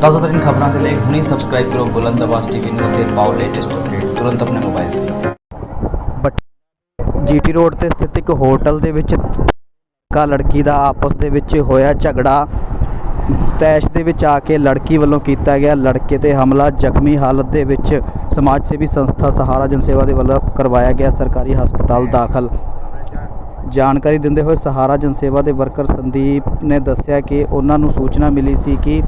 ਤਾਜ਼ਾ ਤਰੀਨ ਖਬਰਾਂ ਦੇ ਲਈ ਹੁਣੇ ਸਬਸਕ੍ਰਾਈਬ ਕਰੋ ਬੁਲੰਦ ਆਵਾਜ਼ ਟੀਵੀ ਨੂੰ ਅਤੇ ਪਾਓ ਲੇਟੈਸਟ ਅਪਡੇਟ ਤੁਰੰਤ ਆਪਣੇ ਮੋਬਾਈਲ ਤੇ। ਜੀਟੀ ਰੋਡ ਤੇ ਸਥਿਤ ਇੱਕ ਹੋਟਲ ਦੇ ਵਿੱਚ ਕਾ ਲੜਕੀ ਦਾ ਆਪਸ ਦੇ ਵਿੱਚ ਹੋਇਆ ਝਗੜਾ। ਤੈਸ਼ ਦੇ ਵਿੱਚ ਆ ਕੇ ਲੜਕੀ ਵੱਲੋਂ ਕੀਤਾ ਗਿਆ ਲੜਕੇ ਤੇ ਹਮਲਾ। ਜ਼ਖਮੀ ਹਾਲਤ ਦੇ ਵਿੱਚ ਸਮਾਜ ਸੇਵੀ ਸੰਸਥਾ ਸਹਾਰਾ ਜਨਸੇਵਾ ਦੇ ਵੱਲੋਂ ਕਰਵਾਇਆ ਗਿਆ ਸਰਕਾਰੀ ਹਸਪਤਾਲ ਦਾਖਲ। ਜਾਣਕਾਰੀ ਦਿੰਦੇ ਹੋਏ ਸਹਾਰਾ ਜਨਸੇਵਾ ਦੇ ਵਰਕਰ ਸੰਦੀਪ ਨੇ ਦੱਸਿਆ ਕਿ ਉਹਨਾਂ ਨੂੰ ਸੂਚਨਾ ਮਿਲੀ ਸੀ ਕਿ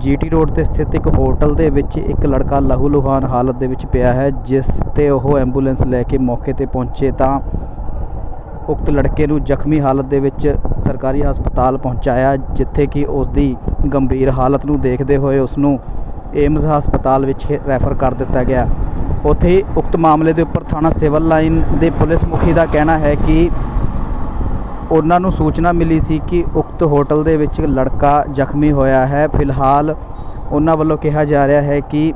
ਜੀਟੀ ਰੋਡ ਤੇ ਸਥਿਤ ਇੱਕ ਹੋਟਲ ਦੇ ਵਿੱਚ ਇੱਕ ਲੜਕਾ ਲਹੂ ਲੁਹਾਨ ਹਾਲਤ ਦੇ ਵਿੱਚ ਪਿਆ ਹੈ, ਜਿਸ ਤੇ ਉਹ ਐਂਬੂਲੈਂਸ ਲੈ ਕੇ ਮੌਕੇ ਤੇ ਪਹੁੰਚੇ ਤਾਂ ਉਕਤ ਲੜਕੇ ਨੂੰ ਜ਼ਖਮੀ ਹਾਲਤ ਦੇ ਵਿੱਚ ਸਰਕਾਰੀ ਹਸਪਤਾਲ ਪਹੁੰਚਾਇਆ, ਜਿੱਥੇ ਕਿ ਉਸ ਦੀ ਗੰਭੀਰ ਹਾਲਤ ਨੂੰ ਦੇਖਦੇ ਹੋਏ ਉਸ ਨੂੰ ਏਮਜ਼ ਹਸਪਤਾਲ ਵਿੱਚ ਰੈਫਰ ਕਰ ਦਿੱਤਾ ਗਿਆ। ਉੱਥੇ ਹੀ ਉਕਤ ਮਾਮਲੇ ਦੇ ਉੱਪਰ ਥਾਣਾ ਸਿਵਲ ਲਾਈਨ ਦੇ ਪੁਲਿਸ ਮੁਖੀ ਦਾ ਕਹਿਣਾ ਹੈ ਕਿ ਉਹਨਾਂ ਨੂੰ ਸੂਚਨਾ ਮਿਲੀ ਸੀ ਕਿ ਉਕਤ ਹੋਟਲ ਦੇ ਵਿੱਚ ਲੜਕਾ ਜ਼ਖਮੀ ਹੋਇਆ ਹੈ। ਫਿਲਹਾਲ ਉਹਨਾਂ ਵੱਲੋਂ ਕਿਹਾ ਜਾ ਰਿਹਾ ਹੈ ਕਿ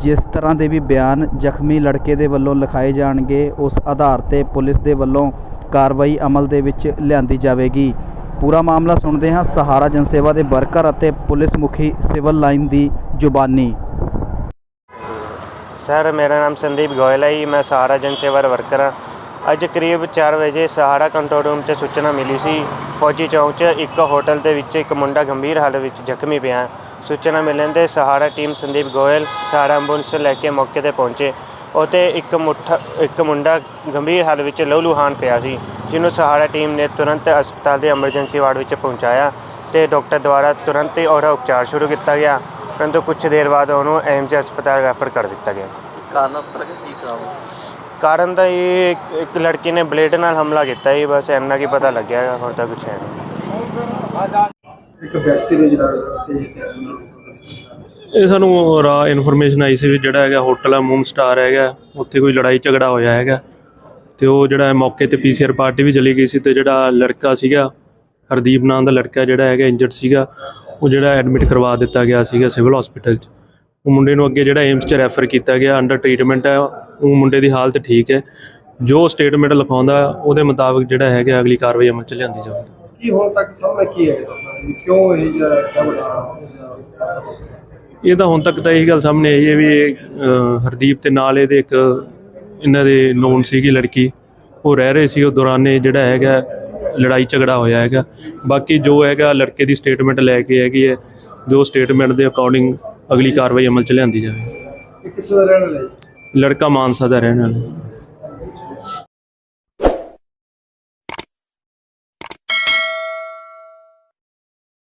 ਜਿਸ ਤਰ੍ਹਾਂ ਦੇ ਵੀ ਬਿਆਨ ਜ਼ਖਮੀ ਲੜਕੇ ਦੇ ਵੱਲੋਂ ਲਿਖਾਏ ਜਾਣਗੇ, ਉਸ ਆਧਾਰ ਤੇ ਪੁਲਿਸ ਦੇ ਵੱਲੋਂ ਕਾਰਵਾਈ ਅਮਲ ਦੇ ਵਿੱਚ ਲਿਆਂਦੀ ਜਾਵੇਗੀ। ਪੂਰਾ ਮਾਮਲਾ ਸੁਣਦੇ ਹਾਂ ਸਹਾਰਾ ਜਨਸੇਵਾ ਦੇ ਵਰਕਰ ਅਤੇ ਪੁਲਿਸ ਮੁਖੀ ਸਿਵਲ ਲਾਈਨ ਦੀ ਜ਼ੁਬਾਨੀ। ਸਰ, ਮੇਰਾ ਨਾਮ ਸੰਦੀਪ ਗੋਇਲ ਹੈ ਜੀ। ਮੈਂ ਸਹਾਰਾ ਜਨਸੇਵਾ ਦਾ ਵਰਕਰ ਹਾਂ। ਅੱਜ ਕਰੀਬ 4 ਵਜੇ ਸਹਾਰਾ ਕੰਟਰੋਲ ਰੂਮ 'ਤੇ ਸੂਚਨਾ ਮਿਲੀ ਸੀ। ਫੌਜੀ ਚੌਂਕ 'ਚ ਇੱਕ ਹੋਟਲ ਦੇ ਵਿੱਚ ਇੱਕ ਮੁੰਡਾ ਗੰਭੀਰ ਹਾਲਤ ਵਿੱਚ ਜ਼ਖਮੀ ਪਿਆ। ਹੈ। ਸੂਚਨਾ ਮਿਲਣ ਤੇ ਸਹਾਰਾ ਟੀਮ ਸੰਦੀਪ ਗੋਇਲ, ਸਹਾਰਾ ਐਂਬੂਲੈਂਸ ਲੈ ਕੇ ਮੌਕੇ ਤੇ ਪਹੁੰਚੇ ਉਤੇ ਇੱਕ ਮੁੱਠ, ਇੱਕ ਮੁੰਡਾ ਗੰਭੀਰ ਹਾਲਤ ਵਿੱਚ ਲਹੂਲੁਹਾਨ ਪਿਆ ਸੀ, ਜਿਹਨੂੰ ਸਹਾਰਾ ਟੀਮ ਨੇ ਤੁਰੰਤ ਹਸਪਤਾਲ ਦੇ ਐਮਰਜੈਂਸੀ ਵਾਰਡ ਵਿੱਚ ਪਹੁੰਚਾਇਆ ਤੇ ਡਾਕਟਰ ਦੁਆਰਾ ਤੁਰੰਤ ਹੀ ਉਹਦਾ ਉਪਚਾਰ ਸ਼ੁਰੂ ਕੀਤਾ ਗਿਆ, ਪਰੰਤੂ ਕੁਝ ਦੇਰ ਬਾਅਦ ਉਹਨੂੰ ਐਮਜ ਹਸਪਤਾਲ ਰੈਫਰ ਕਰ ਦਿੱਤਾ ਗਿਆ। ਕਾਰਨ ਪਤਾ ਲੱਗਾ ਕੀ ਕਾਰਨ ਕਾਰਨ ਤਾਂ ਇਹ ਇੱਕ- ਇੱਕ ਲੜਕੀ ਨੇ ਬਲੇਡ ਨਾਲ ਹਮਲਾ ਕੀਤਾ ਹੀ ਬਸ ਇੰਨਾ ਕੀ ਪਤਾ ਲੱਗਿਆ ਹੈਗਾ, ਹੋਰ ਤਾਂ ਕੁਝ ਹੈ ਨਹੀਂ। ਇੱਕ ਵਿਅਕਤੀ ਨੇ ਜਿਹੜਾ ਤੇ ਨਾਲ ਇਹ ਸਾਨੂੰ ਰਾ ਇਨਫੋਰਮੇਸ਼ਨ ਆਈ ਸੀ ਵੀ ਜਿਹੜਾ ਹੈਗਾ ਹੋਟਲ ਹੈ ਮੂਨ ਸਟਾਰ ਹੈਗਾ ਉੱਥੇ ਕੋਈ ਲੜਾਈ ਝਗੜਾ ਹੋਇਆ ਹੈਗਾ। ਤੇ ਉਹ ਜਿਹੜਾ ਹੈ ਮੌਕੇ ਤੇ ਪੀਸੀਆਰ ਪਾਰਟੀ ਵੀ ਚਲੀ ਗਈ ਸੀ ਤੇ ਜਿਹੜਾ ਲੜਕਾ ਸੀਗਾ ਹਰਦੀਪ ਨਾਮ ਦਾ ਲੜਕਾ ਜਿਹੜਾ ਹੈਗਾ ਇੰਜਰਡ ਸੀਗਾ ਉਹ ਜਿਹੜਾ ਐਡਮਿਟ ਕਰਵਾ ਦਿੱਤਾ ਗਿਆ ਸੀਗਾ ਸਿਵਲ ਹਸਪੀਟਲ 'ਚ। ਉਹ ਮੁੰਡੇ ਨੂੰ ਅੱਗੇ ਜਿਹੜਾ ਏਮਸ 'ਚ ਰੈਫਰ ਕੀਤਾ ਗਿਆ ਅੰਡਰ ਟ੍ਰੀਟਮੈਂਟ ਹੈ ਉਹ ਮੁੰਡੇ ਦੀ ਹਾਲਤ ਠੀਕ ਹੈ। ਜੋ ਸਟੇਟਮੈਂਟ ਲਿਖਾਉਂਦਾ ਉਹਦੇ ਮੁਤਾਬਕ ਜਿਹੜਾ ਹੈਗਾ ਅਗਲੀ ਕਾਰਵਾਈ ਅਮਲ 'ਚ ਲਿਆਂਦੀ ਜਾਵੇਗੀ ਕੀ ਹੁਣ ਤੱਕ ਸਾਹਮਣੇ ਕੀ ਹੈ? ਕਿਉਂ ਇਹ ਜਿਹੜਾ ਇਹ ਤਾਂ ਹੁਣ ਤੱਕ ਤਾਂ ਇਹੀ ਗੱਲ ਸਾਹਮਣੇ ਆਈ ਹੈ ਵੀ ਇਹ, ਅਹ, ਹਰਦੀਪ ਤੇ ਨਾਲ ਇਹਦੇ ਇੱਕ ਇਹਨਾਂ ਦੇ ਨੋਨ ਸੀਗੀ ਲੜਕੀ। ਉਹ ਰਹਿ ਰਹੇ ਸੀ ਉਹ ਦੌਰਾਨੇ ਜਿਹੜਾ ਹੈਗਾ ਲੜਾਈ ਝਗੜਾ ਹੋਇਆ ਹੈਗਾ। ਬਾਕੀ ਜੋ ਹੈਗਾ ਲੜਕੇ ਦੀ ਸਟੇਟਮੈਂਟ ਲੈ ਕੇ ਹੈਗੀ ਹੈ ਜੋ ਸਟੇਟਮੈਂਟ ਦੇ ਅਕੋਰਡਿੰਗ ਅਗਲੀ ਕਾਰਵਾਈ ਅਮਲ ਚ ਲਿਆਂਦੀ ਜਾਵੇ। ਕਿੱਥੇ ਦਾ ਰਹਿਣ ਵਾਲਾ ਹੈ? ਲੜਕਾ ਮਾਨਸਾ ਦਾ ਰਹਿਣ ਵਾਲਾ ਹੈ।